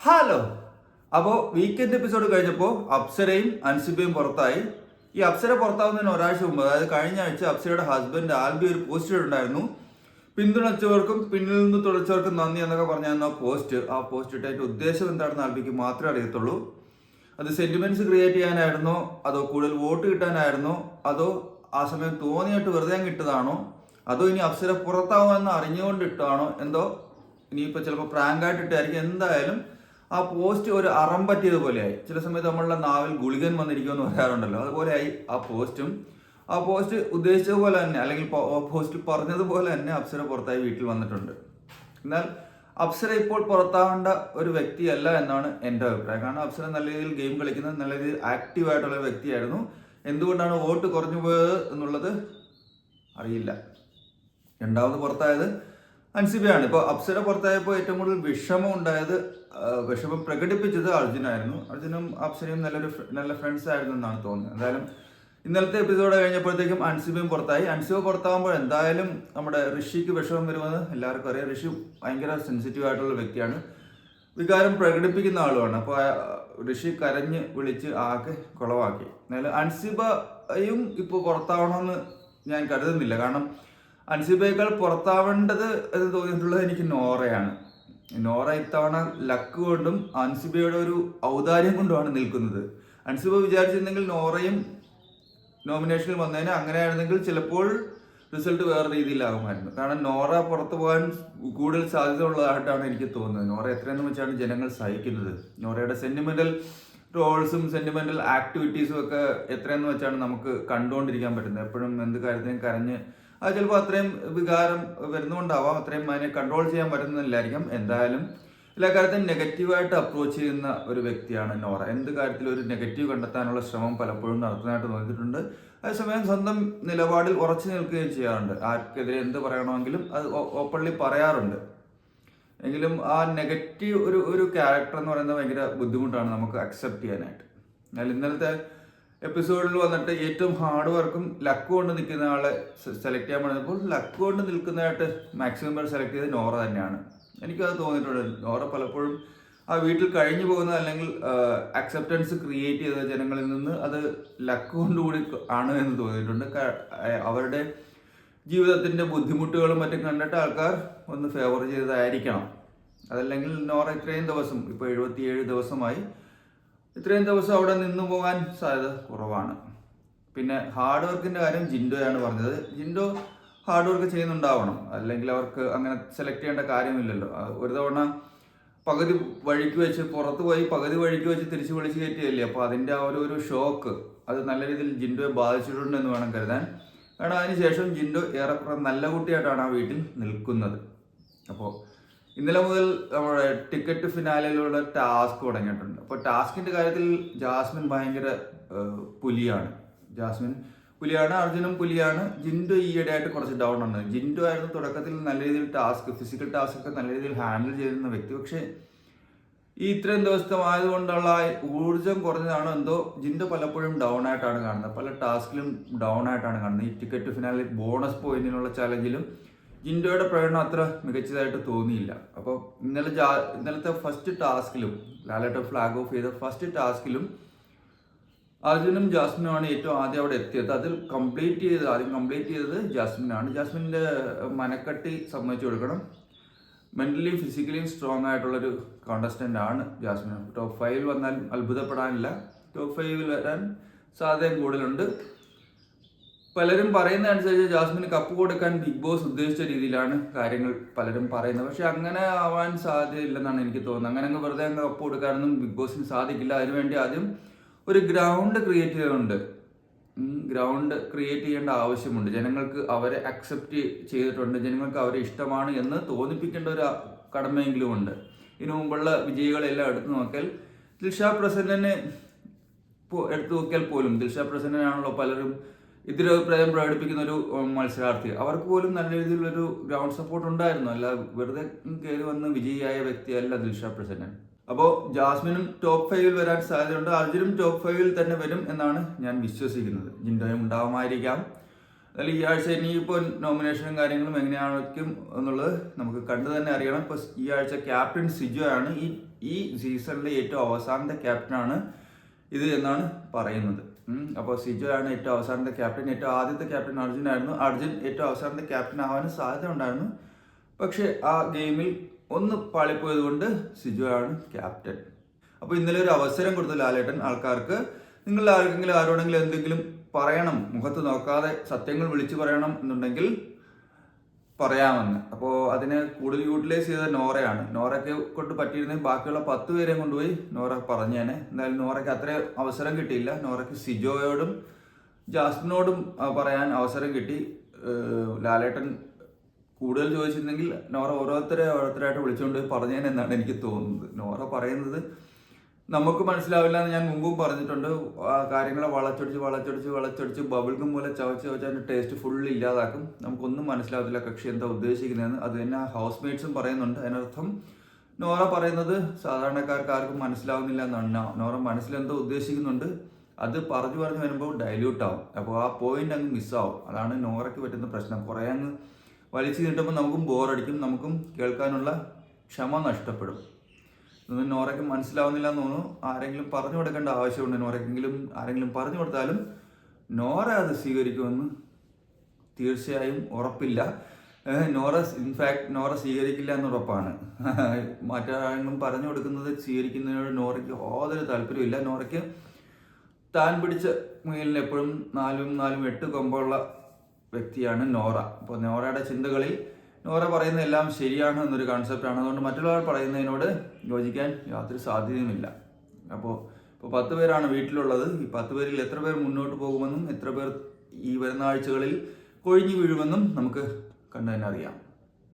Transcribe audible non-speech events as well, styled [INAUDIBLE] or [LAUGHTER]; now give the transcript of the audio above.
Hello. അപ്പോൾ weekend episode കഴിഞ്ഞപ്പോൾ അപ്സരയും അൻസിബയും പുറത്തായി. ഈ അപ്സര പുറത്താവുന്നതിന് ഒരാഴ്ച മുമ്പ് അതായത് കഴിഞ്ഞ ആഴ്ച അപ്സരയുടെ ഹസ്ബൻഡ് ആൽബി ഒരു പോസ്റ്റ് ഉണ്ടായിരുന്നു പിന്തുണച്ചവർക്കും പിന്നിൽ നിന്ന് തുളച്ചവർക്കും നന്ദി എന്നൊക്കെ പറഞ്ഞായിരുന്നു ആ പോസ്റ്റ് ആ പോസ്റ്റ് ഇട്ടതിന്റെ ഉദ്ദേശം എന്താണെന്ന് ആൽബിക്ക് മാത്രമേ അറിയത്തുള്ളൂ. അത് സെന്റിമെന്റ്സ് ക്രിയേറ്റ് ചെയ്യാനായിരുന്നോ? അതോ കൂടുതൽ വോട്ട് കിട്ടാനായിരുന്നോ? അതോ ആ സമയം തോന്നിയിട്ട് വെറുതെ കിട്ടതാണോ അതോ ഇനി അപ്സര പുറത്താവുമെന്ന് അറിഞ്ഞുകൊണ്ട് ഇട്ടാണോ എന്തോ ഇനിയിപ്പോൾ ചിലപ്പോൾ പ്രാങ്കായിട്ട് ഇട്ടായിരിക്കും. എന്തായാലും ആ പോസ്റ്റ് ഒരു അറം പറ്റിയതുപോലെയായി ചില സമയത്ത് നമ്മളുടെ നാവിൽ ഗുളികൻ വന്നിരിക്കുമെന്ന് പറയാറുണ്ടല്ലോ. അതുപോലെയായി ആ പോസ്റ്റും. ആ പോസ്റ്റ് ഉദ്ദേശിച്ചതുപോലെ തന്നെ അല്ലെങ്കിൽ പോസ്റ്റ് പറഞ്ഞതുപോലെ തന്നെ അപ്സര പുറത്തായി വീട്ടിൽ വന്നിട്ടുണ്ട്. എന്നാൽ അപ്സര ഇപ്പോൾ പുറത്താവേണ്ട ഒരു വ്യക്തിയല്ല എന്നാണ് എന്റെ അഭിപ്രായം. കാരണം അപ്സര നല്ല രീതിയിൽ ഗെയിം കളിക്കുന്ന നല്ല രീതിയിൽ ആക്റ്റീവ് ആയിട്ടുള്ള ഒരു വ്യക്തിയായിരുന്നു. എന്തുകൊണ്ടാണ് വോട്ട് കുറഞ്ഞു പോയത് എന്നുള്ളത് അറിയില്ല. രണ്ടാമത് പുറത്തായത് അൻസിബയാണ്. ഇപ്പോൾ അപ്സര പുറത്തായപ്പോൾ ഏറ്റവും കൂടുതൽ വിഷമം ഉണ്ടായത് വിഷമം പ്രകടിപ്പിച്ചത് അർജുനായിരുന്നു. അർജുനും അപ്സരയും നല്ലൊരു നല്ല ഫ്രണ്ട്സ് ആയിരുന്നു എന്നാണ് തോന്നുന്നത്. എന്തായാലും ഇന്നലത്തെ എപ്പിസോഡ് കഴിഞ്ഞപ്പോഴത്തേക്കും അൻസിബയും പുറത്തായി. അൻസിബ പുറത്താകുമ്പോൾ എന്തായാലും നമ്മുടെ ഋഷിക്ക് വിഷമം വരുമെന്ന് എല്ലാവർക്കും അറിയാം. ഋഷി ഭയങ്കര സെൻസിറ്റീവ് ആയിട്ടുള്ള വ്യക്തിയാണ്. വികാരം പ്രകടിപ്പിക്കുന്ന ആളുമാണ്. അപ്പോൾ ഋഷി കരഞ്ഞ് വിളിച്ച് ആകെ കുളവാക്കി. എന്നാലും അൻസിബയും ഇപ്പോൾ പുറത്താവണമെന്ന് ഞാൻ കരുതുന്നില്ല. കാരണം അൻസിബയേക്കാൾ പുറത്താവേണ്ടത് എന്ന് തോന്നിയിട്ടുള്ളത് എനിക്ക് നോറയാണ്. നോറ ഇത്തവണ ലക്ക് കൊണ്ടും അൻസിബയുടെ ഒരു ഔദാര്യം കൊണ്ടുമാണ് നിൽക്കുന്നത്. അൻസിബ വിചാരിച്ചിരുന്നെങ്കിൽ നോറയും നോമിനേഷനിൽ വന്നതിന് അങ്ങനെയായിരുന്നെങ്കിൽ ചിലപ്പോൾ റിസൾട്ട് വേറെ രീതിയിലാകുമായിരുന്നു. കാരണം നോറ പുറത്തു പോകാൻ കൂടുതൽ സാധ്യത ഉള്ളതായിട്ടാണ് എനിക്ക് തോന്നുന്നത്. നോറ എത്രയെന്ന് വെച്ചാണ് ജനങ്ങൾ സഹിക്കുന്നത്. നോറയുടെ സെന്റിമെന്റൽ റോൾസും സെന്റിമെന്റൽ ആക്ടിവിറ്റീസും ഒക്കെ എത്രയെന്ന് വെച്ചാണ് നമുക്ക് കണ്ടുകൊണ്ടിരിക്കാൻ പറ്റുന്നത്. എപ്പോഴും എന്ത് കാര്യത്തിനും കരഞ്ഞ് അത് ചിലപ്പോൾ അത്രയും വികാരം വരുന്നുകൊണ്ടാവാം അത്രയും അതിനെ കൺട്രോൾ ചെയ്യാൻ പറ്റുന്നില്ലായിരിക്കും എന്തായാലും എല്ലാ കാര്യത്തിലും നെഗറ്റീവായിട്ട് അപ്രോച്ച് ചെയ്യുന്ന ഒരു വ്യക്തിയാണ് നോറ. എന്ത് കാര്യത്തിലും ഒരു നെഗറ്റീവ് കണ്ടെത്താനുള്ള ശ്രമം പലപ്പോഴും നടത്തുന്നതായിട്ട് തോന്നിയിട്ടുണ്ട്. അതേസമയം സ്വന്തം നിലപാടിൽ ഉറച്ചു നിൽക്കുകയും ചെയ്യാറുണ്ട്. ആർക്കെതിരെ എന്ത് പറയണമെങ്കിലും അത് ഓപ്പൺലി പറയാറുണ്ട്. എങ്കിലും ആ നെഗറ്റീവ് ഒരു ഒരു ക്യാരക്ടർ എന്ന് പറയുന്നത് ഭയങ്കര ബുദ്ധിമുട്ടാണ് നമുക്ക് അക്സെപ്റ്റ് ചെയ്യാനായിട്ട്. എന്നാൽ ഇന്നലത്തെ എപ്പിസോഡിൽ വന്നിട്ട് ഏറ്റവും ഹാർഡ് വർക്കും ലക്ക് കൊണ്ട് നിൽക്കുന്ന ആളെ സെലക്ട് ചെയ്യാൻ പറഞ്ഞപ്പോൾ ലക്ക് കൊണ്ട് നിൽക്കുന്നതായിട്ട് മാക്സിമം പേർ സെലക്ട് ചെയ്തത് നോറ തന്നെയാണ്. എനിക്കത് തോന്നിയിട്ടുണ്ട്. നോറ പലപ്പോഴും ആ വീട്ടിൽ കഴിഞ്ഞു പോകുന്നത് അല്ലെങ്കിൽ അക്സെപ്റ്റൻസ് ക്രിയേറ്റ് ചെയ്ത ജനങ്ങളിൽ നിന്ന് അത് ലക്ക് കൊണ്ടുകൂടി ആണ് എന്ന് തോന്നിയിട്ടുണ്ട്. അവരുടെ ജീവിതത്തിന്റെ ബുദ്ധിമുട്ടുകളും മറ്റും കണ്ടിട്ട് ആൾക്കാർ ഒന്ന് ഫേവർ ചെയ്തതായിരിക്കണം. അതല്ലെങ്കിൽ നോറ ഇത്രയും ദിവസം ഇപ്പോൾ എഴുപത്തിയേഴ് ദിവസമായി ഇത്രയും ദിവസം അവിടെ നിന്നു പോകാൻ സാധ്യത കുറവാണ്. പിന്നെ ഹാർഡ് വർക്കിന്റെ കാര്യം ജിൻഡോയാണ് പറഞ്ഞത്. ജിൻഡോ ഹാർഡ് വർക്ക് ചെയ്യുന്നുണ്ടാവണം. അല്ലെങ്കിൽ അവർക്ക് അങ്ങനെ സെലക്ട് ചെയ്യേണ്ട കാര്യമില്ലല്ലോ. ഒരു തവണ പകുതി വഴിക്ക് വെച്ച് പുറത്ത് പോയി പകുതി വഴിക്ക് വെച്ച് തിരിച്ച് വിളിച്ച് കയറ്റിയല്ലേ? അപ്പോൾ അതിന്റെ ആ ഒരു ഷോക്ക് അത് നല്ല രീതിയിൽ ജിൻഡോയെ ബാധിച്ചിട്ടുണ്ട് എന്ന് വേണം കരുതാൻ. കാരണം അതിനുശേഷം ജിൻഡോ ഏറെക്കുറെ നല്ല കുട്ടിയായിട്ടാണ് ആ വീട്ടിൽ നിൽക്കുന്നത്. അപ്പോൾ ഇന്നലെ മുതൽ നമ്മുടെ ടിക്കറ്റ് ഫിനാലിലുള്ള ടാസ്ക് തുടങ്ങിയിട്ടുണ്ട്. അപ്പോൾ ടാസ്കിന്റെ കാര്യത്തിൽ ജാസ്മിൻ ഭയങ്കര പുലിയാണ്. ജാസ്മിൻ പുലിയാണ് അർജുനും പുലിയാണ്. ജിൻഡു ഈയിടെയായിട്ട് കുറച്ച് ഡൗൺ ആണ്. ജിൻഡു ആയിരുന്നു തുടക്കത്തിൽ നല്ല രീതിയിൽ ടാസ്ക് ഫിസിക്കൽ ടാസ്ക് ഒക്കെ നല്ല രീതിയിൽ ഹാൻഡിൽ ചെയ്തിരുന്ന വ്യക്തി. പക്ഷേ ഈ ഇത്രയും ആ ഊർജം കുറഞ്ഞതാണോ എന്തോ ജിൻഡു പലപ്പോഴും ഡൗൺ ആയിട്ടാണ് കാണുന്നത്. പല ടാസ്കിലും ഡൗൺ ആയിട്ടാണ് കാണുന്നത്. ഈ ടിക്കറ്റ് ഫിനാലിൽ ബോണസ് പോയിന്റിനുള്ള ചലഞ്ചിലും ജിൻഡോയുടെ പ്രകടനം അത്ര മികച്ചതായിട്ട് തോന്നിയില്ല. അപ്പോൾ ഇന്നലെ ജാ- ഇന്നലത്തെ ഫസ്റ്റ് ടാസ്കിലും ലാലേട്ട ഫ്ലാഗ് ഓഫ് ചെയ്ത ഫസ്റ്റ് ടാസ്കിലും അർജുനും ജാസ്മിനുമാണ് ഏറ്റവും ആദ്യം അവിടെ എത്തിയത്. അതിൽ കംപ്ലീറ്റ് ചെയ്ത് ആദ്യം കംപ്ലീറ്റ് ചെയ്തത് ജാസ്മിനാണ്. ജാസ്മിന്റെ മനക്കട്ടി സമ്മതിച്ചു കൊടുക്കണം. മെന്റലി ഫിസിക്കലിയും സ്ട്രോങ് ആയിട്ടുള്ളൊരു കോണ്ടസ്റ്റന്റ് ആണ് ജാസ്മിൻ. ടോപ്പ് ഫൈവിൽ വന്നാൽ അത്ഭുതപ്പെടാനില്ല. ടോപ്പ് ഫൈവിൽ വരാൻ സാധ്യത കൂടുതലുണ്ട്. പലരും പറയുന്ന അനുസരിച്ച് ജാസ്മിന് കപ്പ് കൊടുക്കാൻ ബിഗ് ബോസ് ഉദ്ദേശിച്ച രീതിയിലാണ് കാര്യങ്ങൾ പലരും പറയുന്നത്. പക്ഷെ അങ്ങനെ ആവാൻ സാധ്യതയില്ലെന്നാണ് എനിക്ക് തോന്നുന്നത്. അങ്ങനെ അങ്ങ് വെറുതെ അങ്ങ് കപ്പ് കൊടുക്കാനൊന്നും ബിഗ് ബോസിന് സാധിക്കില്ല. അതിനുവേണ്ടി ആദ്യം ഒരു ഗ്രൗണ്ട് ക്രിയേറ്റ് ചെയ്തുകൊണ്ട് ഗ്രൗണ്ട് ക്രിയേറ്റ് ചെയ്യേണ്ട ആവശ്യമുണ്ട്. ജനങ്ങൾക്ക് അവരെ അക്സെപ്റ്റ് ചെയ്തിട്ടുണ്ട്. ജനങ്ങൾക്ക് അവരെ ഇഷ്ടമാണ് എന്ന് തോന്നിപ്പിക്കേണ്ട ഒരു കടമയെങ്കിലും ഉണ്ട്. ഇതിനു മുമ്പുള്ള വിജയികളെല്ലാം എടുത്തു നോക്കിയാൽ ദിൽഷ പ്രസന്നനെ എടുത്തു നോക്കിയാൽ പോലും ദിൽഷ പ്രസന്നനാണല്ലോ പലരും എതിരഭിപ്രായം പ്രകടിപ്പിക്കുന്ന ഒരു മത്സരാർത്ഥി. അവർക്ക് പോലും നല്ല രീതിയിലുള്ളൊരു ഗ്രൗണ്ട് സപ്പോർട്ട് ഉണ്ടായിരുന്നു. അല്ല വെറുതെ കയറി വന്ന് വിജയിയായ വ്യക്തിയല്ല ദിൽഷ പ്രസന്നൻ. അപ്പോൾ ജാസ്മിനും ടോപ്പ് ഫൈവിൽ വരാൻ സാധ്യതയുണ്ട്. അർജുനും ടോപ്പ് ഫൈവിൽ തന്നെ വരും എന്നാണ് ഞാൻ വിശ്വസിക്കുന്നത്. ജിൻഡോയും ഉണ്ടാവുമായിരിക്കാം. അതിൽ ഈ ആഴ്ച ഇനിയിപ്പോൾ നോമിനേഷനും കാര്യങ്ങളും എങ്ങനെയായിരിക്കും എന്നുള്ളത് നമുക്ക് കണ്ടു തന്നെ അറിയണം. ഇപ്പോൾ ഈ ആഴ്ച ക്യാപ്റ്റൻ സിജു ആണ് ഈ ഈ സീസണിലെ ഏറ്റവും അവസാനത്തെ ക്യാപ്റ്റനാണ് ഇത് എന്നാണ് പറയുന്നത്. അപ്പോൾ സിജുവാണ് ഏറ്റവും അവസാനത്തെ ക്യാപ്റ്റൻ ഏറ്റവും ആദ്യത്തെ ക്യാപ്റ്റൻ അർജുൻ ആയിരുന്നു അർജുൻ ഏറ്റവും അവസാനത്തെ ക്യാപ്റ്റൻ ആവാനും സാധ്യത ഉണ്ടായിരുന്നു. പക്ഷേ ആ ഗെയിമിൽ ഒന്ന് പാളിപ്പോയത് കൊണ്ട് സിജുവാണ് ക്യാപ്റ്റൻ അപ്പോൾ ഇന്നലെ ഒരു അവസരം കൊടുത്തു ലാലേട്ടൻ ആൾക്കാർക്ക്. നിങ്ങൾ ആർക്കെങ്കിലും ആരോടെങ്കിലും എന്തെങ്കിലും പറയണം മുഖത്ത് നോക്കാതെ സത്യങ്ങൾ വിളിച്ചു പറയണം എന്നുണ്ടെങ്കിൽ പറയാമെന്ന്. അപ്പോൾ അതിനെ കൂടുതൽ യൂട്ടിലൈസ് ചെയ്തത് നോറയാണ്. നോറയ്ക്ക് കൊണ്ട് പറ്റിയിരുന്നെങ്കിൽ ബാക്കിയുള്ള പത്ത് പേരെയും കൊണ്ടുപോയി നോറ പറഞ്ഞേനെ. എന്തായാലും നോറയ്ക്ക് അത്ര അവസരം കിട്ടിയില്ല. നോറയ്ക്ക് സിജോയോടും ജാസ്മിനോടും പറയാൻ അവസരം കിട്ടി. ലാലേട്ടൻ കൂടുതൽ ചോദിച്ചിരുന്നെങ്കിൽ നോറ ഓരോരുത്തരെ ഓരോരുത്തരായിട്ട് വിളിച്ചുകൊണ്ട് പറഞ്ഞേനെന്നാണ് എനിക്ക് തോന്നുന്നത്. നോറ പറയുന്നത് നമുക്ക് മനസ്സിലാവില്ല എന്ന് ഞാൻ മുമ്പും പറഞ്ഞിട്ടുണ്ട്. കാര്യങ്ങളെ വളച്ചൊടിച്ച് വളച്ചൊടിച്ച് വളച്ചൊടിച്ച് ബബിൾഗം പോലെ ചവച്ച് ചവച്ച് അതിന്റെ ടേസ്റ്റ് ഫുൾ ഇല്ലാതാക്കും. നമുക്കൊന്നും മനസ്സിലാവത്തില്ല കക്ഷി എന്താ ഉദ്ദേശിക്കുന്നതെന്ന്. അത് തന്നെ ഹൗസ് മേറ്റ്സും പറയുന്നുണ്ട്. അതിനർത്ഥം നോറ പറയുന്നത് സാധാരണക്കാർക്ക് ആർക്കും മനസ്സിലാവുന്നില്ല എന്നാണ്. നോറ മനസ്സിലെന്തോ ഉദ്ദേശിക്കുന്നുണ്ട്. അത് പറഞ്ഞു പറഞ്ഞു വരുമ്പോൾ ഡൈല്യൂട്ട് ആവും. അപ്പോൾ ആ പോയിന്റ് അങ്ങ് മിസ്സാവും അതാണ് നോറയ്ക്ക് പറ്റുന്ന പ്രശ്നം. കുറേ അങ്ങ് വലിച്ചു നീട്ടുമ്പോൾ നമുക്കും ബോറടിക്കും നമുക്കും കേൾക്കാനുള്ള ക്ഷമ നഷ്ടപ്പെടും. നോറയ്ക്ക് മനസ്സിലാവുന്നില്ല എന്ന് തോന്നുന്നു. ആരെങ്കിലും പറഞ്ഞു കൊടുക്കേണ്ട ആവശ്യമുണ്ട് നോറയ്ക്കെങ്കിലും ആരെങ്കിലും പറഞ്ഞു കൊടുത്താലും നോറ അത് സ്വീകരിക്കുമെന്ന് തീർച്ചയായും ഉറപ്പില്ല. നോറ ഇൻഫാക്ട് നോറ സ്വീകരിക്കില്ല എന്ന് ഉറപ്പാണ് [LAUGHS] മറ്റാരെങ്കിലും പറഞ്ഞു കൊടുക്കുന്നത് സ്വീകരിക്കുന്നതിനോട് നോറയ്ക്ക് യാതൊരു താല്പര്യമില്ല നോറയ്ക്ക് താൻ പിടിച്ച മുയലിന് എപ്പോഴും നാലും നാലും എട്ട് കൊമ്പുള്ള വ്യക്തിയാണ് നോറ. അപ്പോൾ നോറയുടെ ചിന്തകളിൽ നോറ പറയുന്ന എല്ലാം ശരിയാണ് എന്നൊരു കൺസെപ്റ്റാണ് അതുകൊണ്ട് മറ്റുള്ളവർ പറയുന്നതിനോട് യോജിക്കാൻ യാതൊരു സാധ്യതയുമില്ല. അപ്പോൾ ഇപ്പോൾ പത്ത് പേരാണ് വീട്ടിലുള്ളത്. ഈ പത്ത് പേരിൽ എത്ര പേർ മുന്നോട്ട് പോകുമെന്നും എത്ര പേർ ഈ വരുന്ന ആഴ്ചകളിൽ കൊഴിഞ്ഞു വീഴുമെന്നും നമുക്ക് കണ്ടു തന്നെ അറിയാം.